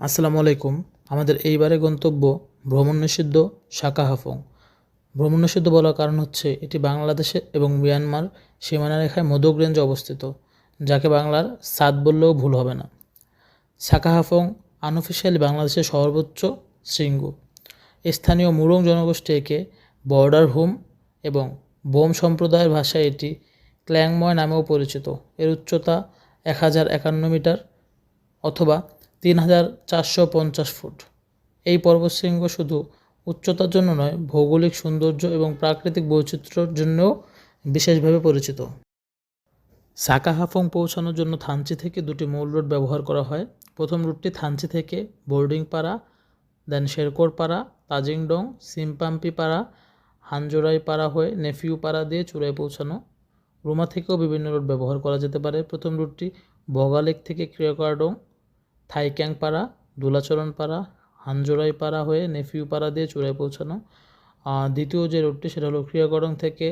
আসসালামু আলাইকুম। আমাদের এইবারে গন্তব্য ভ্রমণ নিষিদ্ধ শাখা হাফং। ভ্রমণ নিষিদ্ধ বলার কারণ হচ্ছে এটি বাংলাদেশে এবং মিয়ানমার সীমানা রেখায় মোদক রেঞ্জে অবস্থিত, যাকে বাংলার সাদ বললেও ভুল হবে না। শাখা হাফং আনঅফিসিয়ালি বাংলাদেশের সর্বোচ্চ শৃঙ্গ। স্থানীয় মুরং জনগোষ্ঠী একে বর্ডার হোম এবং বোম সম্প্রদায়ের ভাষায় এটি ক্ল্যাংময় নামেও পরিচিত। এর উচ্চতা এক হাজার একান্ন মিটার অথবা তিন হাজার চারশো পঞ্চাশ ফুট। এই পর্বতশৃঙ্গ শুধু উচ্চতার জন্য নয়, ভৌগোলিক সৌন্দর্য এবং প্রাকৃতিক বৈচিত্র্যের জন্যও বিশেষভাবে পরিচিত। সাকা হাফং পৌঁছানোর জন্য থানচি থেকে দুটি মূল রুট ব্যবহার করা হয়। প্রথম রুটটি থানচি থেকে বোর্ডিং পাড়া দেন শেরকোর পাড়া তাজিংডং সিমপাম্পি পাড়া হয়ে নেফিউ পাড়া দিয়ে চূড়ায় পৌঁছানো। রুমা থেকেও বিভিন্ন রুট ব্যবহার করা যেতে পারে। প্রথম রুটটি বগালেক থেকে ক্রিয়াকার্ডং থাইক্যাং পাড়া দুলাচরণ পাড়া হানজোরাই পাড়া হয়ে নেফিউ পাড়া দিয়ে চূড়ায় পৌঁছানো। দ্বিতীয় যে রুটটি সেটা হলো ক্রিয়াকরং থেকে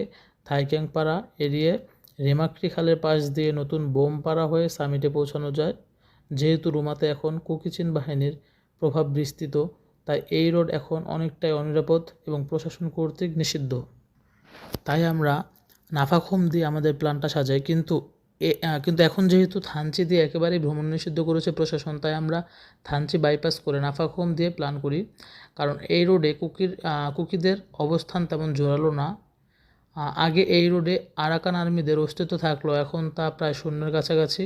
থাইক্যাং পাড়া এড়িয়ে রেমাক্রি খালের পাশ দিয়ে নতুন বোম পাড়া হয়ে সামিটে পৌঁছানো যায়। যেহেতু রুমাতে এখন কুকিচিন বাহিনীর প্রভাব বিস্তৃত, তাই এই রোড এখন অনেকটাই অনিরাপদ এবং প্রশাসন কর্তৃক নিষিদ্ধ। তাই আমরা নাফাখোম দিয়ে আমাদের প্ল্যানটা সাজাই, কিন্তু কিন্তু এখন যেহেতু থানচি দিয়ে একেবারেই ভ্রমণ নিষিদ্ধ করেছে প্রশাসন, তাই আমরা থানচি বাইপাস করে নাফাখোম দিয়ে প্ল্যান করি। কারণ এই রোডে কুকির কুকিদের অবস্থান তেমন জোরালো না। আগে এই রোডে আরাকান আর্মিদের অস্তিত্ব থাকলেও এখন তা প্রায় শূন্যের কাছাকাছি।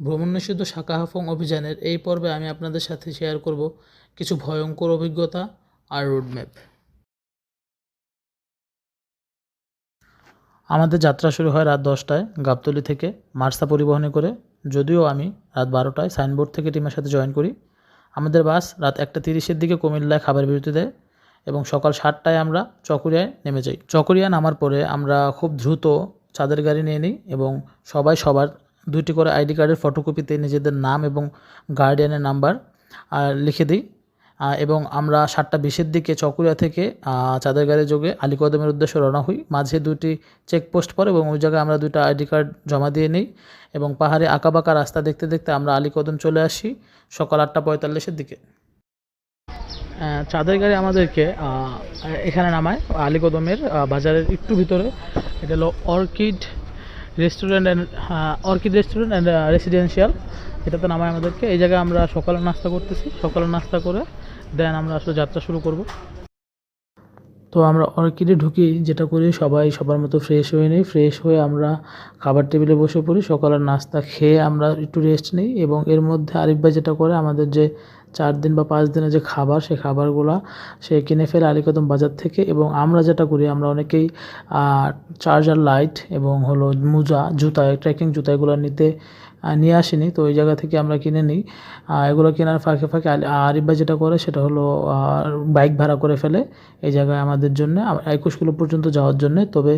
ভ্রমণ নিষিদ্ধ শাকাহাফং অভিযানের এই পর্বে আমি আপনাদের সাথে শেয়ার করব কিছু ভয়ঙ্কর অভিজ্ঞতা আর রোডম্যাপ আমাদের যাত্রা শুরু হয় রাত দশটায় গাবতলি থেকে মার্সা পরিবহনে করে। যদিও আমি রাত বারোটায় সাইনবোর্ড থেকে টিমের সাথে জয়েন করি। আমাদের বাস রাত একটা তিরিশের দিকে কুমিল্লায় খাবার বিরতি দেয় এবং সকাল সাতটায় আমরা চকরিয়ায় নেমে যাই। চকরিয়া নামার পরে আমরা খুব দ্রুত চাঁদের গাড়ি নিয়ে নিই এবং সবাই সবার দুইটি করে আইডি কার্ডের ফটোকপিতে নিজেদের নাম এবং গার্ডিয়ানের নাম্বার আর লিখে দিই। এবং আমরা সাতটা বিশের দিকে চকুরিয়া থেকে চাঁদের গাড়ি যোগে আলীকদমের উদ্দেশ্যে রওনা হই। মাঝে দুটি চেকপোস্ট পরে এবং ওই জায়গায় আমরা দুটো আইডি কার্ড জমা দিয়ে নিই এবং পাহাড়ে আঁকাবাঁকা রাস্তা দেখতে দেখতে আমরা আলীকদম চলে আসি সকাল আটটা পঁয়তাল্লিশের দিকে। চাঁদের গাড়ি আমাদেরকে এখানে নামায় আলীকদমের বাজারের একটু ভিতরে। এটা হলো Orchid restaurant and Orchid restaurant and residential. এটাতে নামায় আমাদেরকে। এই জায়গায় আমরা সকালে নাস্তা করতেছি। সকালে নাস্তা করে দেন আমরা আসলে যাত্রা শুরু করব। তো আমরা অর্কিডে ঢুকি, যেটা করি সবাই সবার মতো ফ্রেশ হয়ে নিই। ফ্রেশ হয়ে আমরা খাবার টেবিলে বসে পড়ি, সকালের নাস্তা খেয়ে আমরা একটু রেস্ট নিই এবং এর মধ্যে আরিফ ভাই যেটা করে, আমাদের যে চার দিন বা পাঁচ দিনের যে খাবার সেই খাবারগুলো সে কিনে ফেলে আলিকদম বাজার থেকে এবং আমরা যেটা করি, আমরা অনেকেই চার্জার লাইট এবং হলো মোজা, জুতা ট্রেকিং জুতা এগুলো নিতে নিয়ে আসিনি, তো ওই জায়গা থেকে আমরা কিনে নিই। এগুলো কেনার ফাঁকে ফাঁকে আরিফ যেটা করে সেটা হলো বাইক ভাড়া করে ফেলে এই জায়গায় আমাদের জন্য। একুশ কিলো পর্যন্ত যাওয়ার জন্য। তবে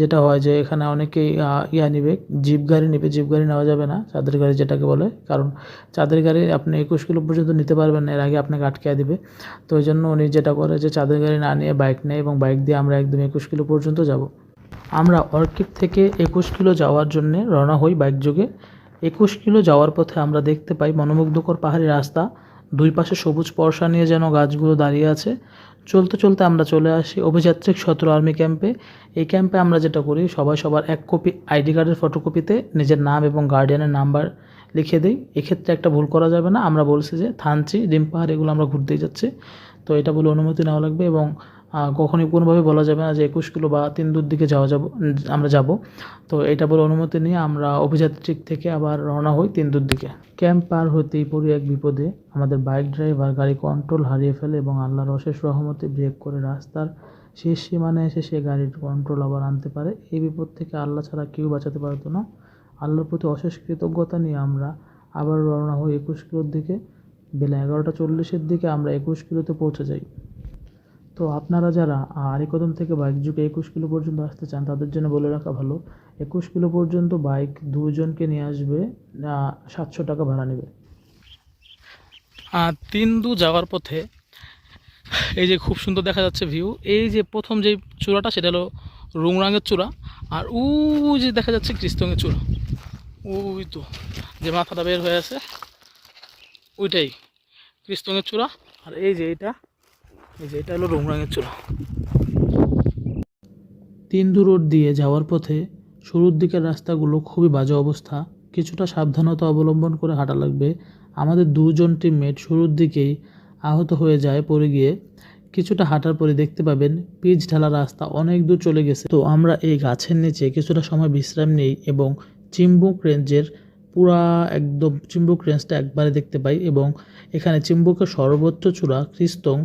যেটা হয় যে এখানে অনেকেই ইয়া নিবে, জিপ গাড়ি নিবে। জিপ গাড়ি নেওয়া যাবে না, চাঁদের গাড়ি যেটাকে বলে। কারণ চাঁদের গাড়ি আপনি একুশ কিলো পর্যন্ত নিতে পারবেন না, এর আগে আপনাকে আটকে দিবে। তো ওই জন্য উনি যেটা করে যে চাঁদের গাড়ি না নিয়ে বাইক নেয় এবং বাইক দিয়ে আমরা একদম একুশ কিলো পর্যন্ত যাব। আমরা অর্কিড থেকে একুশ কিলো যাওয়ার জন্যে রওনা হই বাইক যোগে। একুশ কিলো যাওয়ার পথে আমরা দেখতে পাই মনোমুগ্ধকর পাহাড়ি রাস্তা। দুই পাশে সবুজ পর্ষা নিয়ে যেন গাছগুলো দাঁড়িয়ে আছে। চলতে চলতে আমরা চলে আসি অভিযাত্রিক সতেরো আর্মি ক্যাম্পে। এই ক্যাম্পে আমরা যেটা করি, সবাই সবার এক কপি আইডি কার্ডের ফটোকপিতে নিজের নাম এবং গার্ডিয়ানের নাম্বার লিখে দিই। এক্ষেত্রে একটা ভুল করা যাবে না, আমরা বলছি যে থানচি, ডিম পাহাড়, এগুলো আমরা ঘুরতেই যাচ্ছি। তো এটা বলে অনুমতি নেওয়া লাগবে এবং কখনোই কোনোভাবে বলা যাবে না যে একুশ কিলো বা তিন দূর দিকে যাওয়া যাব, আমরা যাব। তো এটা বলে অনুমতি নিয়ে আমরা অভিযাত্রিক থেকে আবার রওনা হই তিন দূর দিকে। ক্যাম্প পার হতেই পড়ি এক বিপদে। আমাদের বাইক ড্রাইভার গাড়ি কন্ট্রোল হারিয়ে ফেলে এবং আল্লাহর অশেষ রহমতে ব্রেক করে রাস্তার শেষ সীমানায় এসে সে গাড়ির কন্ট্রোল আবার আনতে পারে। এই বিপদ থেকে আল্লাহ ছাড়া কেউ বাঁচাতে পারতো না। আল্লাহর প্রতি অশেষ কৃতজ্ঞতা নিয়ে আমরা আবার রওনা হই একুশ কিলোর দিকে। বেলা এগারোটা চল্লিশের দিকে আমরা একুশ কিলোতে পৌঁছে যাই। তো আপনারা যারা আরিকদম থেকে বাইক যুগে একুশ কিলো পর্যন্ত আসতে চান, তাদের জন্য বলে রাখা ভালো, একুশ কিলো পর্যন্ত বাইক দুজনকে নিয়ে আসবে সাতশো টাকা ভাড়া নেবে। আর তিন দু যাওয়ার পথে এই যে খুব সুন্দর দেখা যাচ্ছে ভিউ এই যে প্রথম যে চূড়াটা সেটা হলো রুংরাঙের চূড়া, আর উ যে দেখা যাচ্ছে কৃষ্ণঙ্গের চূড়া। ওই তো, যে মাথাটা বের হয়ে আছে, ওইটাই কৃষ্ণের চূড়া, আর এই যে এটা এই যে, এটা হলো চূড়া। তিন্দু রোড দিয়ে যাওয়ার পথে শুরুর দিকের রাস্তাগুলো খুবই বাজে অবস্থা। কিছুটা সাবধানতা অবলম্বন করে হাঁটা লাগবে। আমাদের দুজন টিমমেট শুরুর দিকেই আহত হয়ে যায়, পড়ে গিয়ে। কিছুটা হাঁটার পরে দেখতে পাবেন, পিচ ঢালা রাস্তা অনেক দূর চলে গেছে। তো আমরা এই গাছের নিচে কিছুটা সময় বিশ্রাম নেই এবং চিম্বুক রেঞ্জের পুরা একদম, চিম্বুক রেঞ্জটা একবারে দেখতে পাই এবং এখানে চিম্বুকের সর্বোচ্চ চূড়া ক্রিস্তং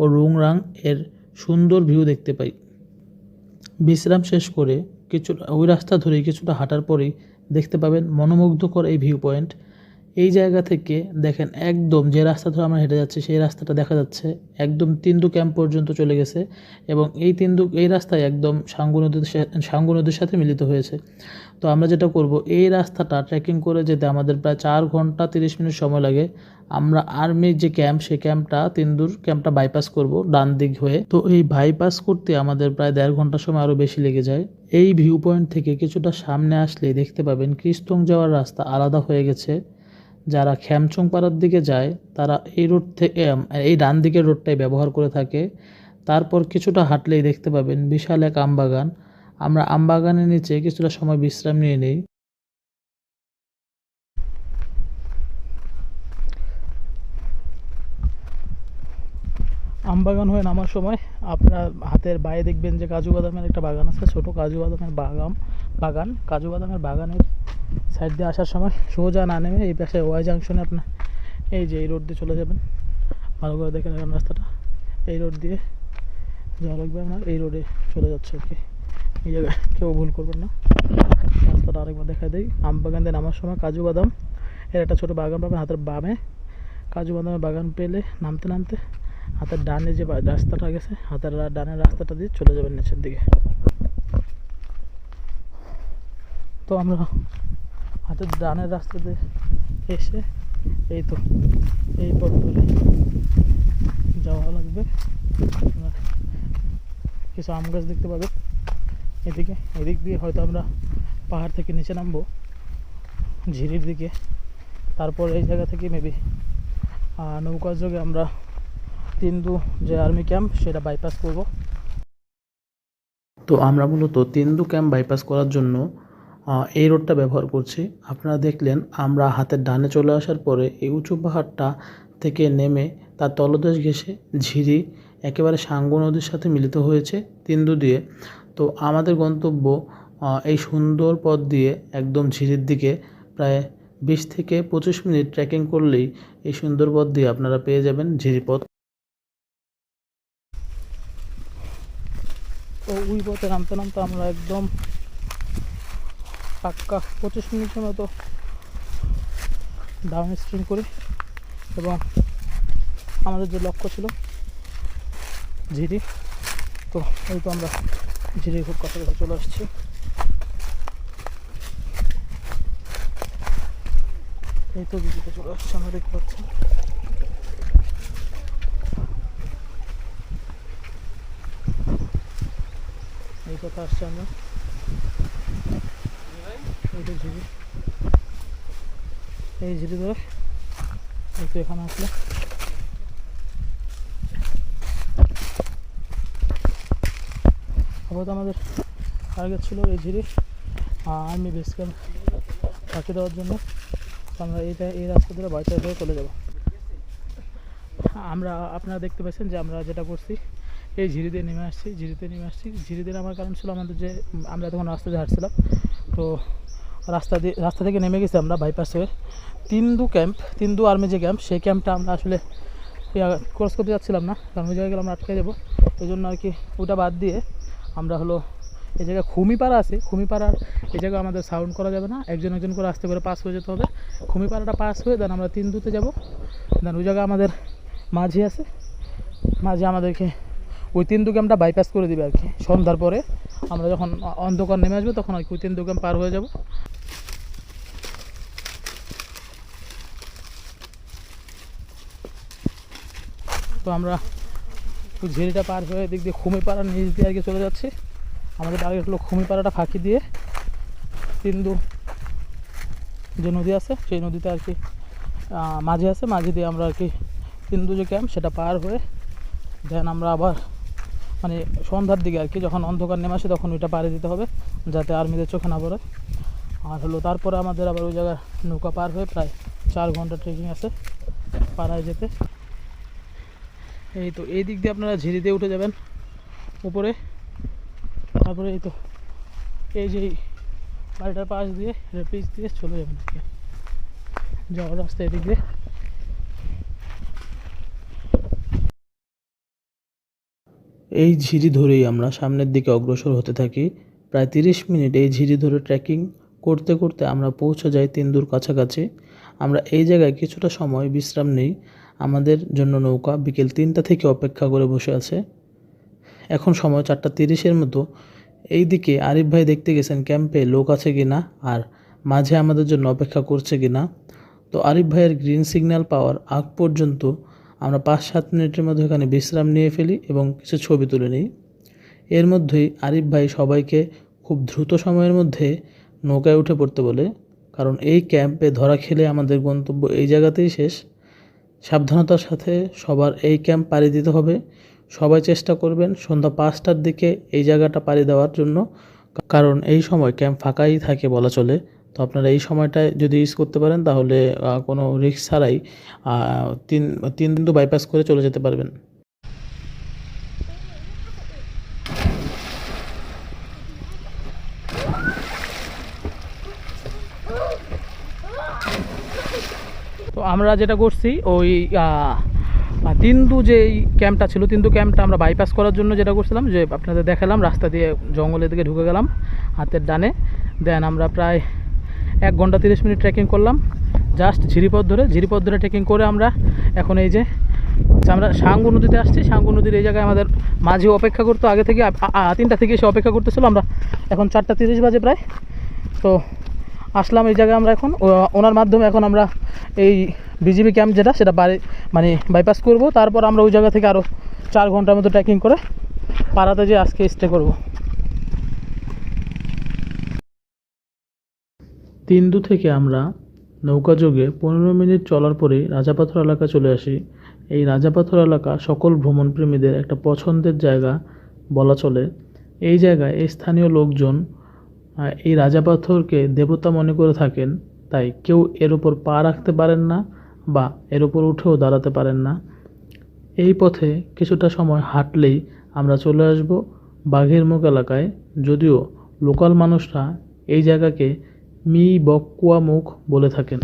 ও রুংরাং এর সুন্দর ভিউ দেখতে পাই। বিশ্রাম শেষ করে কিছুটা, ওই রাস্তা ধরে কিছুটা হাঁটার পরেই দেখতে পাবেন মনোমুগ্ধকর এই ভিউ পয়েন্ট। এই জায়গা থেকে দেখেন একদম যে রাস্তা ধরে আমরা হেঁটে যাচ্ছি, সেই রাস্তাটা দেখা যাচ্ছে একদম তিন্দু ক্যাম্প পর্যন্ত চলে গেছে এবং এই তিন্দু, এই রাস্তায় একদম সাঙ্গু নদীর সাঙ্গু নদীর সাথে মিলিত হয়েছে। তো আমরা যেটা করব, এই রাস্তাটা ট্রেকিং করে যেতে আমাদের প্রায় চার ঘণ্টা তিরিশ মিনিট সময় লাগে। আমরা আর্মির যে ক্যাম্প সেই ক্যাম্পটা তিন্দুর ক্যাম্পটা বাইপাস করব, ডান দিক হয়ে। তো এই বাইপাস করতে আমাদের প্রায় দেড় ঘণ্টা সময় আরও বেশি লেগে যায়। এই ভিউ পয়েন্ট থেকে কিছুটা সামনে আসলে দেখতে পাবেন ক্রিস্তং যাওয়ার রাস্তা আলাদা হয়ে গেছে। যারা খ্যামচং পাড়ার দিকে যায়, তারা এই রোড থেকে এই ডান দিকের রোডটাই ব্যবহার করে থাকে। তারপর কিছুটা হাঁটলেই দেখতে পাবেন বিশাল এক আমবাগান। আমরা আমবাগানের নিচে কিছুটা সময় বিশ্রাম নিয়ে নেই। আমবাগান হয়ে নামার সময় আপনার হাতের বাইরে দেখবেন যে কাজু বাদামের একটা বাগান আছে, ছোট কাজু বাদামের বাগান বাগান, কাজু বাদামের বাগানের সাইড দিয়ে আসার সময় সোজা না নেমে এই পাশে ওয়াই জাংশনে আপনার এই যে এই রোড দিয়ে চলে যাবেন। ভালো করে দেখে নেবেন রাস্তাটা। এই রোড দিয়ে যাওয়া লাগবে আপনার, এই রোডে চলে যাচ্ছে আর কি। এই জায়গায় কেউ ভুল করবেন না। রাস্তাটা আরেকবার দেখা দিই। আম বাগান দিয়ে নামার সময় কাজু বাদাম, এর একটা ছোটো বাগান পাবেন হাতের বামে। কাজু বাদামের বাগান পেলে নামতে নামতে হাতের ডানে যে রাস্তাটা গেছে, হাতের ডানের রাস্তাটা দিয়ে চলে যাবেন নিচের দিকে। তো আমরা হাতের ডানের রাস্তা দিয়ে এসে এই তো, এই পথ ধরে যাওয়া লাগবে। কিছু আম গাছ দেখতে পাবেন এদিকে। এদিক দিয়ে হয়তো আমরা পাহাড় থেকে নিচে নামবো, ঝিরির দিকে। তারপর এই জায়গা থেকে মেবি নৌকার যোগে আমরা তিন্দু যে আর্মি ক্যাম্প, সেটা বাইপাস করব। তো আমরা মূলত তিন্দু ক্যাম্প বাইপাস করার জন্য এই রোডটা ব্যবহার করছি। আপনারা দেখলেন, আমরা হাতের ডানে চলে আসার পরে এই উঁচু পাহাড়টা থেকে নেমে তার তলদেশ ঘেঁষে ঝিরি, একেবারে সাঙ্গু নদীর সাথে মিলিত হয়েছে তিন্দু দিয়ে। তো আমাদের গন্তব্য এই সুন্দর পথ দিয়ে একদম ঝিরির দিকে প্রায় বিশ থেকে পঁচিশ মিনিট ট্রেকিং করলেই এই সুন্দর পথ দিয়ে আপনারা পেয়ে যাবেন ঝিরিপথ তো ওই পথে নামতে নামতে আমরা একদম পাক্কা পঁচিশ মিনিটের মতো ডাউন স্ট্রিম করি এবং আমাদের যে লক্ষ্য ছিল ঝিরি, তো এই তো আমরা ঝিরির খুব কাছাকাছি চলে আসছি। এই তো ঝিরিতে চলে আসছে, আমরা দেখতে পাচ্ছি। কথা আসছে আমরা। তো ঝিরি। এই ঝিরি ধরে। তো এখানে আসলে। আপাতত আমাদের টার্গেট ছিল এই ঝিরি আর্মি বেস ক্যাম্প ফাঁকি দেওয়ার জন্য। আমরা এইটা, এই রাস্তা ধরে হয়ে চলে যাব। আমরা, আপনারা দেখতে পাচ্ছেন যে আমরা যেটা করছি এই ঝিরি দিয়ে নেমে আসছি, ঝিরিতে নেমে আসছি। ঝিরি দিয়ে নামার কারণ ছিল আমাদের যে, আমরা তখন রাস্তা দিয়ে হাঁটছিলাম। তো রাস্তা দিয়ে, রাস্তা থেকে নেমে গেছি আমরা বাইপাস হয়ে তিন্দু ক্যাম্প তিন্দু আর্মি যে ক্যাম্প সেই ক্যাম্পটা আমরা আসলে ক্রস করতে যাচ্ছিলাম না। কারণ ওই জায়গায় আমরা আটকে যাব। এই জন্য আর কি ওটা বাদ দিয়ে আমরা হলো এই জায়গায় খুমিপাড়া আছে। খুমিপাড়ার এই জায়গায় আমাদের সাউন্ড করা যাবে না। একজন একজন করে আস্তে করে পাস হয়ে যেতে হবে। খুমিপাড়াটা পাস হয়ে দেন আমরা তিন্দুতে যাব। দেন ওই জায়গায় আমাদের মাঝি আছে। মাঝি আমাদেরকে ওই তিন দুগ্রামটা বাইপাস করে দিবে আর কি। সন্ধ্যার পরে আমরা যখন অন্ধকার নেমে আসবে তখন আর কি ওই তিন দুগ্রাম পার হয়ে যাব। তো আমরা ঝিরিটা পার হয়ে দিক দিয়ে খুমিপাড়ার নিচ দিয়ে আর কি চলে যাচ্ছি। আমাদের টার্গেট হলো খুমিপাড়াটা ফাঁকি দিয়ে তিন্দু যে নদী আছে, সেই নদীতে আর কি মাঝে আছে। মাঝে দিয়ে আমরা আর কি তিন্দু যে ক্যাম্প সেটা পার হয়ে দেন আমরা আবার মানে সন্ধ্যার দিকে আর কি, যখন অন্ধকার নেমে আসে তখন ওইটা পাড়ি দিতে হবে, যাতে আর্মিদের চোখে না পড়ে। আর হলো তারপরে আমাদের আবার ওই জায়গায় নৌকা পার হয়ে প্রায় চার ঘণ্টা ট্রেকিং আছে পাড়ায় যেতে। এই তো, এই দিক দিয়ে আপনারা ঝিরি দিয়ে উঠে যাবেন উপরে। তারপরে এই তো, এই যে বাড়িটার পাশ দিয়ে রেপিস দিয়ে চলে যাবেন যাওয়ার রাস্তা এদিক দিয়ে। এই ঝিরি ধরেই আমরা সামনের দিকে অগ্রসর হতে থাকি। প্রায় তিরিশ মিনিট এই ঝিরি ধরে ট্রেকিং করতে করতে আমরা পৌঁছে যাই তিন্দুর কাছাকাছি। আমরা এই জায়গায় কিছুটা সময় বিশ্রাম নেই। আমাদের জন্য নৌকা বিকেল তিনটা থেকে অপেক্ষা করে বসে আছে। এখন সময় চারটা তিরিশের মতো। এই দিকে আরিফ ভাই দেখতে গেছেন ক্যাম্পে লোক আছে কি না আর মাঝে আমাদের জন্য অপেক্ষা করছে কি না তো আরিফ ভাইয়ের গ্রিন সিগন্যাল পাওয়ার আগ পর্যন্ত আমরা পাঁচ সাত মিনিটের মধ্যে এখানে বিশ্রাম নিয়ে ফেলি এবং কিছু ছবি তুলে নিই। এর মধ্যেই আরিফ ভাই সবাইকে খুব দ্রুত সময়ের মধ্যে নৌকায় উঠে পড়তে বলে, কারণ এই ক্যাম্পে ধরা খেলে আমাদের গন্তব্য এই জায়গাতেই শেষ। সাবধানতার সাথে সবার এই ক্যাম্প পাড়ি দিতে হবে। সবাই চেষ্টা করবেন সন্ধ্যা পাঁচটার দিকে এই জায়গাটা পাড়ি দেওয়ার জন্য, কারণ এই সময় ক্যাম্প ফাঁকাই থাকে বলা চলে। তো আপনারা এই সময়টায় যদি ইউজ করতে পারেন, তাহলে কোনো রিস্ক ছাড়াই তিন তিন বিন্দু বাইপাস করে চলে যেতে পারবেন। তো আমরা যেটা করছি, ওই তিন্দু যে ক্যাম্পটা ছিল, তিন্দু ক্যাম্পটা আমরা বাইপাস করার জন্য যেটা করছিলাম, যে আপনাদের দেখালাম, রাস্তা দিয়ে জঙ্গলের দিকে ঢুকে গেলাম, হাতের ডানে। দেন আমরা প্রায় এক ঘণ্টা তিরিশ মিনিট ট্রেকিং করলাম। জাস্ট ঝিরিপথ ধরে ঝিরিপথ ধরে ট্রেকিং করে আমরা এখন এই যে আমরা সাঙ্গু নদীতে আসছি। সাঙ্গু নদীর এই জায়গায় আমাদের মাঝে অপেক্ষা করতো, আগে থেকে তিনটা থেকে এসে অপেক্ষা করতেছিল। আমরা এখন চারটা তিরিশ বাজে প্রায়। তো আসলাম এই জায়গায় আমরা এখন। ওনার মাধ্যমে এখন আমরা এই বিজিবি ক্যাম্প যেটা, সেটা বাড়ি মানে বাইপাস করব। তারপর আমরা ওই জায়গা থেকে আরও চার ঘণ্টার মতো ট্রেকিং করে পাড়াতে যে আজকে স্টে করব। তিন্দু থেকে আমরা নৌকা যোগে পনেরো মিনিট চলার পরেই রাজাপাথর এলাকা চলে আসি। এই রাজাপাথর এলাকা সকল ভ্রমণপ্রেমীদের একটা পছন্দের জায়গা বলা চলে। এই জায়গায় এই স্থানীয় লোকজন এই রাজাপাথরকে দেবতা মনে করে থাকেন, তাই কেউ এর উপর পা রাখতে পারেন না বা এর উপর উঠেও দাঁড়াতে পারেন না। এই পথে কিছুটা সময় হাঁটলেই আমরা চলে আসব বাঘের মুখ এলাকায়। যদিও লোকাল মানুষরা এই জায়গাকে মি বকুয়া মুখ বলে থাকেন।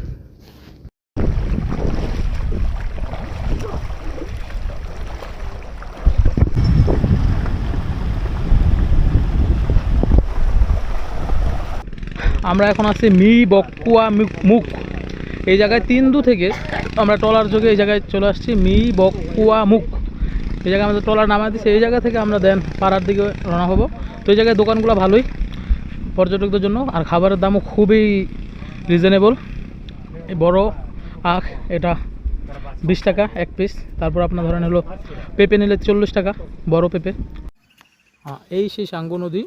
আমরা এখন আছি মি বকুয়া মুখ- এই জায়গায় তিনদু থেকে আমরা ট্রলার যোগে এই জায়গায় চলে আসছি, মি বকুয়া মুখ। এই জায়গায় আমাদের ট্রলার নামায় দিচ্ছে এই জায়গা থেকে আমরা দেন পাড়ার দিকে রওনা হব। তো এই জায়গায় দোকানগুলো ভালোই। পর্যটকদের জন্য, আর খাবারের দামও খুবই রিজনেবল বড় আখ, এটা বিশ টাকা, এক পিস তারপর আপনার ধরেন হলো পেঁপে নিলে চল্লিশ টাকা, বড় পেঁপে। এই সেই সাঙ্গু নদী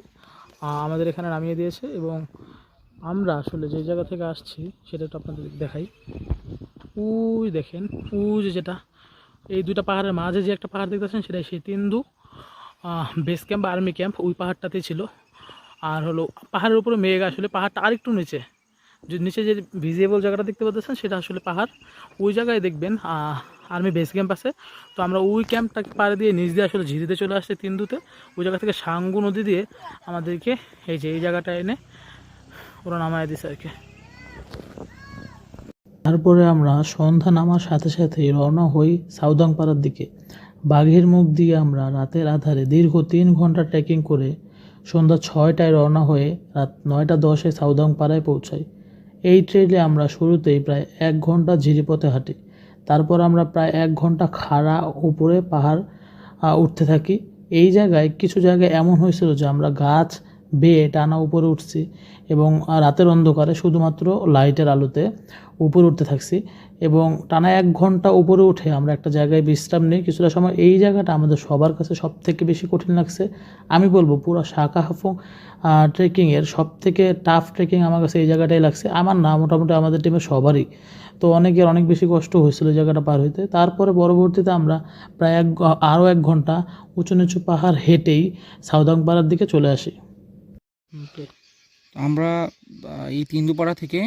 আমাদের এখানে নামিয়ে দিয়েছে এবং আমরা আসলে যে জায়গা থেকে আসছি, সেটা একটু আপনাদের দেখাই। উই দেখেন, উই যেটা, এই দুইটা পাহাড়ের মাঝে যে একটা পাহাড় দেখতেছেন, সেটাই সেই Tindu base camp army camp, ওই পাহাড়টাতেই ছিল। আর হলো পাহাড়ের উপরে মেঘ আসলে পাহাড়টা আরেকটু নিচে। যে নিচে যে ভিজিয়েবল জায়গাটা দেখতে পাচ্ছেন, সেটা আসলে পাহাড়। ওই জায়গায় দেখবেন আর্মি বেস ক্যাম্প আছে। তো আমরা ওই ক্যাম্পটাকে পাড়ে দিয়ে নিচ দিয়ে আসলে ঝিরিতে চলে আসছে তিন্দুতে। ওই জায়গা থেকে সাঙ্গু নদী দিয়ে আমাদেরকে এই যে, এই জায়গাটা এনে ওরা নামায় দিছে আর কি। তারপরে আমরা সন্ধ্যা নামার সাথে সাথে রওনা হই সাউদাংপাড়ার দিকে। বাঘের মুখ দিয়ে আমরা রাতের আধারে দীর্ঘ তিন ঘণ্টা ট্রেকিং করে সন্ধ্যা ছয়টায় রওনা হয়ে রাত নয়টা দশে সাউদাংপাড়ায় পৌঁছাই। এই ট্রেলে আমরা শুরুতেই প্রায় এক ঘণ্টা ঝিরিপথে হাঁটি। তারপর আমরা প্রায় এক ঘণ্টা খাড়া উপরে পাহাড় উঠতে থাকি। এই জায়গায় কিছু জায়গায় এমন হয়েছিল যে আমরা গাছ বেয়ে টানা উপরে উঠছি এবং রাতের অন্ধকারে শুধুমাত্র লাইটের আলোতে উপরে উঠতে থাকছি। এবং টানা এক ঘণ্টা উপরে উঠে আমরা একটা জায়গায় বিশ্রাম নিই। কিছুটা সময় এই জায়গাটা আমাদের সবার কাছে সব থেকে বেশি কঠিন লাগছে। আমি বলব পুরো শাখা হাফং ট্রেকিংয়ের সব থেকে টাফ ট্রেকিং আমার কাছে এই জায়গাটাই লাগছে। আমার না, মোটামুটি আমাদের টিমের সবারই। তো অনেকের অনেক বেশি কষ্ট হয়েছিল জায়গাটা পার হইতে। তারপরে পরবর্তীতে আমরা প্রায় এক আরও এক ঘণ্টা উঁচু নিচু পাহাড় হেঁটেই সাউদাংপাড়ার দিকে চলে আসি। আমরা এই তিন্দুপাড়া থেকে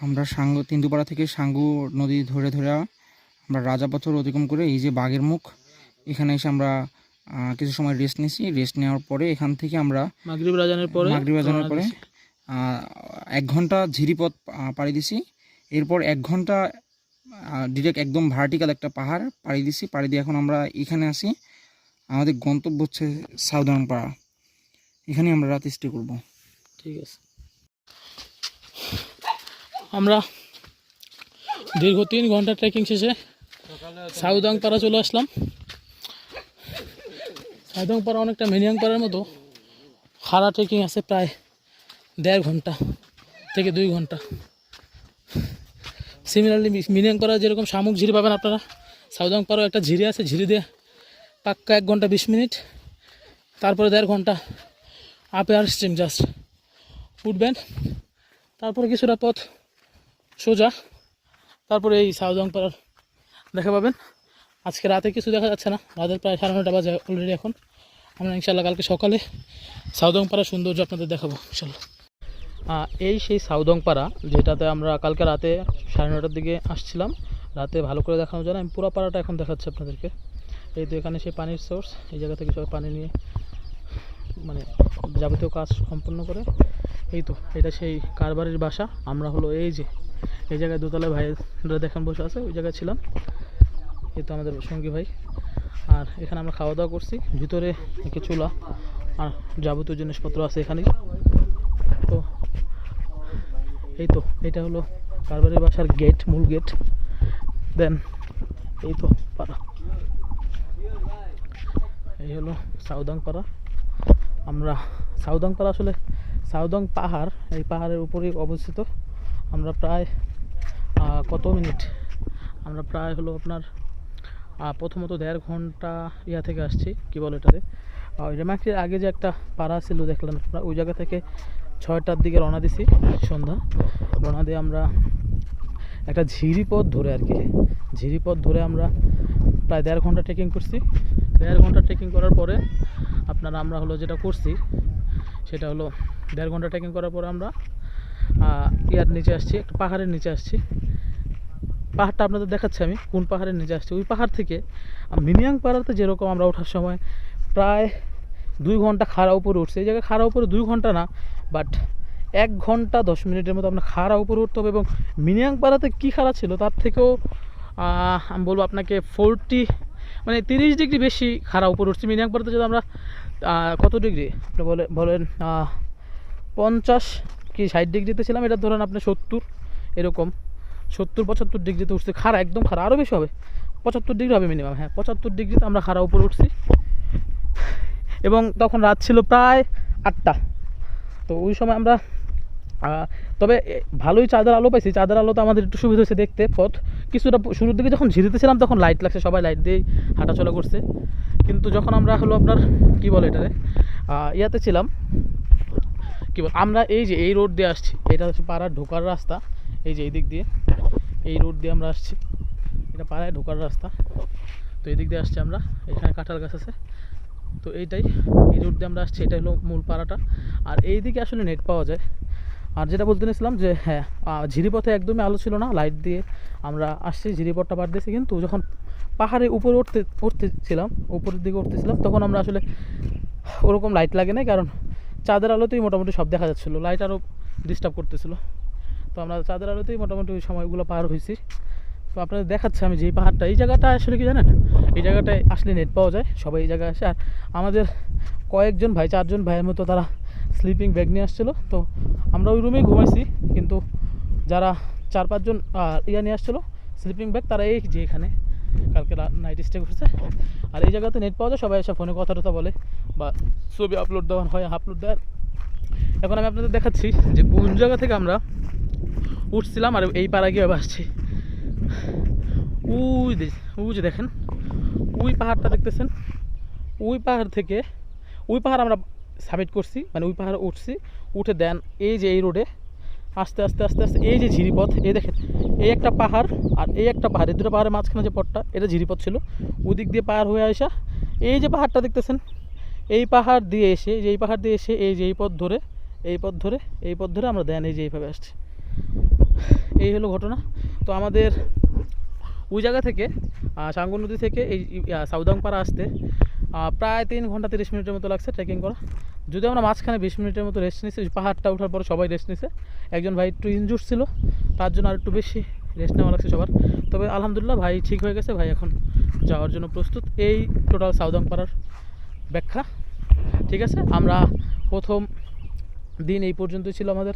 আমরা সাঙ্গু তিন্দুপাড়া থেকে সাঙ্গু নদী ধরে ধরে আমরা রাজাপাথর অতিক্রম করে এই যে বাঘের মুখ এখানে এসে আমরা কিছু সময় রেস্ট নিয়েছি। রেস্ট নেওয়ার পরে এখান থেকে আমরা মাগরিব রাজানের পরে মাগরিব পরে এক ঘণ্টা ঝিরিপথ পাড়ি দিছি এরপর এক ঘণ্টা ডিরেক্ট একদম ভার্টিক্যাল একটা পাহাড় পাড়ি দিছি পাড়ি দিয়ে এখন আমরা এখানে আসি আমাদের গন্তব্য হচ্ছে সাউদার্ন পাড়া এখানে আমরা রাত স্টে করব। ঠিক আছে। আমরা দীর্ঘ তিন ঘণ্টা ট্রেকিং শেষে সাউদাং পাড়া চলে আসলাম। সাউদাং পাড়া অনেকটা মিনিয়াং পাড়ার মতো। খাড়া ট্রেকিং আছে প্রায় দেড় ঘণ্টা থেকে দুই ঘণ্টা। সিমিলারলি মিনিয়াং পাড়া যেরকম শামুক ঝিরি পাবেন আপনারা, সাউদাং পাড়াও একটা ঝিরি আছে, ঝিরি দিয়ে পাক্কা এক ঘণ্টা বিশ মিনিট, তারপরে দেড় ঘণ্টা আপে আর স্ট্রিম জাস্ট উঠবেন। তারপরে কিছুটা পথ সোজা। তারপরে এই সাউদং পাড়ার দেখা পাবেন। আজকে রাতে কিছু দেখা যাচ্ছে না। রাতের প্রায় সাড়ে নটা বাজে অলরেডি এখন। আমরা ইনশাল্লাহ কালকে সকালে সাউদং পাড়ার সৌন্দর্য আপনাদের দেখাবো ইনশাল্লাহ এই সেই সাউদং পাড়া, যেটাতে আমরা কালকে রাতে সাড়ে নটার দিকে আসছিলাম। রাতে ভালো করে দেখানো যায় আমি পুরো পাড়াটা এখন দেখাচ্ছি আপনাদেরকে। এই তো এখানে সেই পানির সোর্স এই জায়গা থেকে সবাই পানি নিয়ে মানে যাবতীয় কাজ সম্পন্ন করে। এই তো, এটা সেই কারবারের বাসা। আমরা হলো এই যে, এই জায়গায় দোতলায় ভাইরা দেখেন বসে আছে, ওই জায়গায় ছিলাম। এই তো আমাদের সঙ্গী ভাই। আর এখানে আমরা খাওয়া দাওয়া করছি। ভিতরে একটি চুলা আর যাবতীয় জিনিসপত্র আছে এখানে তো, এই তো, এটা হলো কারবারের বাসার গেট মূল গেট দেন এই তো পাড়া। এই হলো সাউদাং পাড়া। আমরা সাউদাং পাড়া আসলে সাউদাং পাহাড়, এই পাহাড়ের উপরেই অবস্থিত। আমরা প্রায় কত মিনিট? আমরা প্রায় হলো আপনার প্রথমত দেড় ঘণ্টা ইয়া থেকে আসছি, কি বলে এটাতে রেমাক্রির আগে যে একটা পাড়া ছিল, দেখলাম আপনারা ওই জায়গা থেকে ছয়টার দিকে রওনা দিছি সন্ধ্যা। রওনা দিয়ে আমরা একটা ঝিরি পথ ধরে আর কি। ঝিরি পথ ধরে আমরা প্রায় দেড় ঘণ্টা ট্রেকিং করছি। দেড় ঘণ্টা ট্রেকিং করার পরে আপনারা, আমরা হলো যেটা করছি, সেটা হলো দেড় ঘণ্টা ট্রেকিং করার পরে আমরা ইয়ার নিচে আসছি, একটা পাহাড়ের নিচে আসছি। পাহাড়টা আপনাদের দেখাচ্ছি আমি, কোন পাহাড়ের নিচে আসছি। ওই পাহাড় থেকে মিনিয়াং পাহাড়তে যেরকম আমরা ওঠার সময় প্রায় দুই ঘণ্টা খাড়া উপরে উঠছে। এই জায়গায় খাড়া উপরে দুই ঘণ্টা না বাট এক ঘণ্টা দশ মিনিটের মতো আপনার খাড়া উপরে উঠতে হবে এবং মিনিয়াং পাড়াতে কী খাড়া ছিল, তার থেকেও আমি বলব আপনাকে ফোরটি মানে তিরিশ ডিগ্রি বেশি খারাপ উপরে উঠছে। মিনিয়াং পাড়াতে যদি আমরা কত ডিগ্রি? বলে বলেন পঞ্চাশ কি ষাট ডিগ্রিতে ছিলাম? এটা ধরেন আপনি সত্তর, এরকম। সত্তর, পঁচাত্তর ডিগ্রিতে উঠছে। খাড়া, একদম খাড়া। আরও বেশি হবে। পঁচাত্তর ডিগ্রি হবে মিনিমাম হ্যাঁ। পঁচাত্তর ডিগ্রিতে আমরা খাড়া উপরে উঠছি। এবং তখন রাত ছিল প্রায় আটটা। তো ওই সময় আমরা তবে ভালোই চাঁদের আলো পাইছি। চাঁদের আলো তো আমাদের একটু সুবিধা হয়েছে দেখতে, পথ। কিছুটা শুরুর দিকে যখন ঝিরিতে ছিলাম তখন লাইট লাগছে, সবাই লাইট দিয়েই হাঁটাচলা করছে। কিন্তু যখন আমরা হলো আপনার, কি বলে এটারে? ইয়াতে ছিলাম, কি বল আমরা এই যে, এই রোড দিয়ে আসছি, এটা হচ্ছে পাড়ার ঢোকার রাস্তা, এই যে এই দিক দিয়ে, এই রোড দিয়ে আমরা আসছি। এটা পাড়ায় ঢোকার রাস্তা। তো এই দিক দিয়ে আসছি আমরা, এখানে কাঁঠাল গাছ আছে। তো এইটাই, এই রোড দিয়ে আমরা আসছি এটা হলো মূল পাড়াটা। আর এই দিকে আসলে নেট পাওয়া যায়। আর যেটা বলতে নিয়েছিলাম যে হ্যাঁ ঝিরিপথে একদমই আলো ছিল না লাইট দিয়ে আমরা আসছি, ঝিরিপথটা পার দিয়েছি, কিন্তু যখন পাহাড়ে উপরে উঠতে, উঠতেছিলাম, উপরের দিকে উঠতেছিলাম, তখন আমরা আসলে ওরকম লাইট লাগে নাই, কারণ চাঁদের আলোতেই মোটামুটি সব দেখা যাচ্ছিল লাইট আরও ডিস্টার্ব করতেছিল। তো আমরা চাঁদের আলোতেই মোটামুটি ওই সময়গুলো পার হয়েছি। তো আপনাদের দেখাচ্ছে আমি যেই পাহাড়টা, এই জায়গাটা আসলে কি জানেন? এই জায়গাটায় আসলে নেট পাওয়া যায়, সবাই এই জায়গায় আসে। আর আমাদের কয়েকজন ভাই, চারজন ভাইয়ের মতো তারা স্লিপিং ব্যাগ নিয়ে আসছিল। তো আমরা ওই রুমেই ঘুমাইছি, কিন্তু যারা চার পাঁচজন ইয়া নিয়ে আসছিল স্লিপিং ব্যাগ তারা এই যে এখানে, কালকে নাইট স্টে করছে। আর এই জায়গাতে নেট পাওয়া যায়, সবাই এসে ফোনে কথা টথা বলে, বা ছবি আপলোড দেওয়া হয় আপলোড দেওয়ার। এখন আমি আপনাদের দেখাচ্ছি যে কোন জায়গা থেকে আমরা উঠছিলাম আর এই পাড়া গিয়ে আসছি। দে ওই যে দেখেন, ওই পাহাড়টা দেখতেছেন? ওই পাহাড় থেকে, ওই পাহাড় আমরা সাবমিট করছি মানে ওই পাহাড়ে উঠছি। উঠে দেন এই যে এই রোডে। আস্তে আস্তে আস্তে আস্তে, এই যে ঝিরিপথ, এই দেখেন, এই একটা পাহাড় আর এই একটা পাহাড়, এই দুটো পাহাড়ের মাঝখানে যে পথটা, এটা ঝিরিপথ ছিল। ওদিক দিয়ে পাহাড় হয়ে আসা এই যে পাহাড়টা দেখতেছেন, এই পাহাড় দিয়ে এসে যে এই পাহাড় দিয়ে এসে, এই যে এই পথ ধরে, এই পথ ধরে, এই পথ ধরে আমরা দেন এই যে এইভাবে আসছি। এই হলো ঘটনা। তো আমাদের ওই জায়গা থেকে সাঙ্গু নদী থেকে এই সাউদাংপাড়া আসতে প্রায় তিন ঘণ্টা তিরিশ মিনিটের মতো লাগছে ট্রেকিং করা। যদি আমরা মাঝখানে বিশ মিনিটের মতো রেস্ট ওই পাহাড়টা ওঠার পর সবাই রেস্ট নিছে। একজন ভাই একটু ইনজুর ছিল, তার জন্য আর একটু বেশি রেস্ট নেওয়া লাগছে সবার। তবে আলহামদুলিল্লাহ ভাই ঠিক হয়ে গেছে, ভাই এখন যাওয়ার জন্য প্রস্তুত। এই টোটাল সাউদাংপাড়ার ব্যাখ্যা। ঠিক আছে, আমরা প্রথম দিন এই পর্যন্তই ছিল আমাদের।